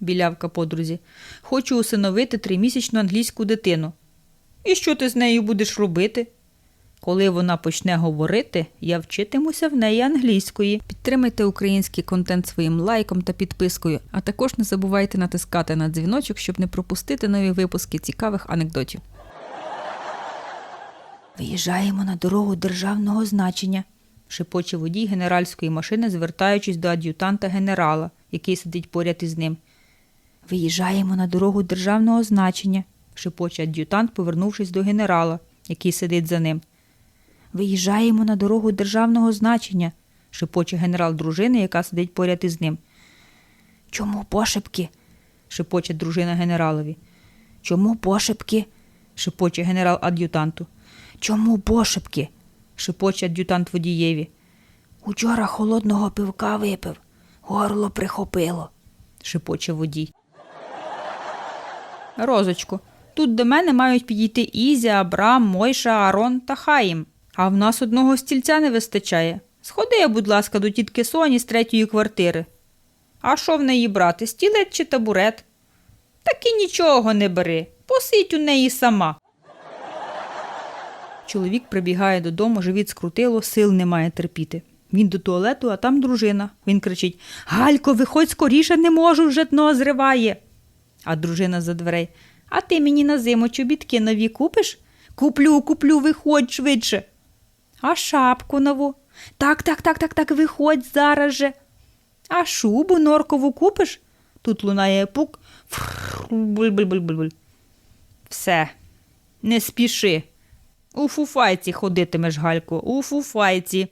білявка подрузі. Хочу усиновити тримісячну англійську дитину. І що ти з нею будеш робити? Коли вона почне говорити, я вчитимуся в неї англійської. Підтримайте український контент своїм лайком та підпискою, а також не забувайте натискати на дзвіночок, щоб не пропустити нові випуски цікавих анекдотів. Виїжджаємо на дорогу державного значення, шепоче водій генеральської машини, звертаючись до ад'ютанта генерала, який сидить поряд із ним. Виїжджаємо на дорогу державного значення, шепоче ад'ютант, повернувшись до генерала, який сидить за ним. Виїжджаємо на дорогу державного значення, шепоче генерал дружини, яка сидить поряд із ним. Чому пошепки? шепоче дружина генералові. Чому пошепки? шепоче генерал ад'ютанту. Чому пошепки? шепоче ад'ютант водієві. Учора холодного пивка випив, горло прихопило, шепоче водій. Розочко, тут до мене мають підійти Ізя, Абрам, Мойша, Арон та Хаїм. А в нас одного стільця не вистачає. Сходи, будь ласка, до тітки Соні з третьої квартири. А що в неї брати, стілець чи табурет? Так і нічого не бери. Посидь у неї сама. Чоловік прибігає додому, живіт скрутило, сил немає терпіти. Він до туалету, а там дружина. Він кричить Галько, виходь скоріше, не можу, вже дно зриває. А дружина за дверей. А ти мені на зиму чобітки нові купиш? Куплю, куплю, виходь швидше. А шапку нову? Так, так, так, так, так, виходь зараз же. А шубу норкову купиш? Тут лунає пук. Все, не спіши. У фуфайці ходитимеш, Галько, у фуфайці.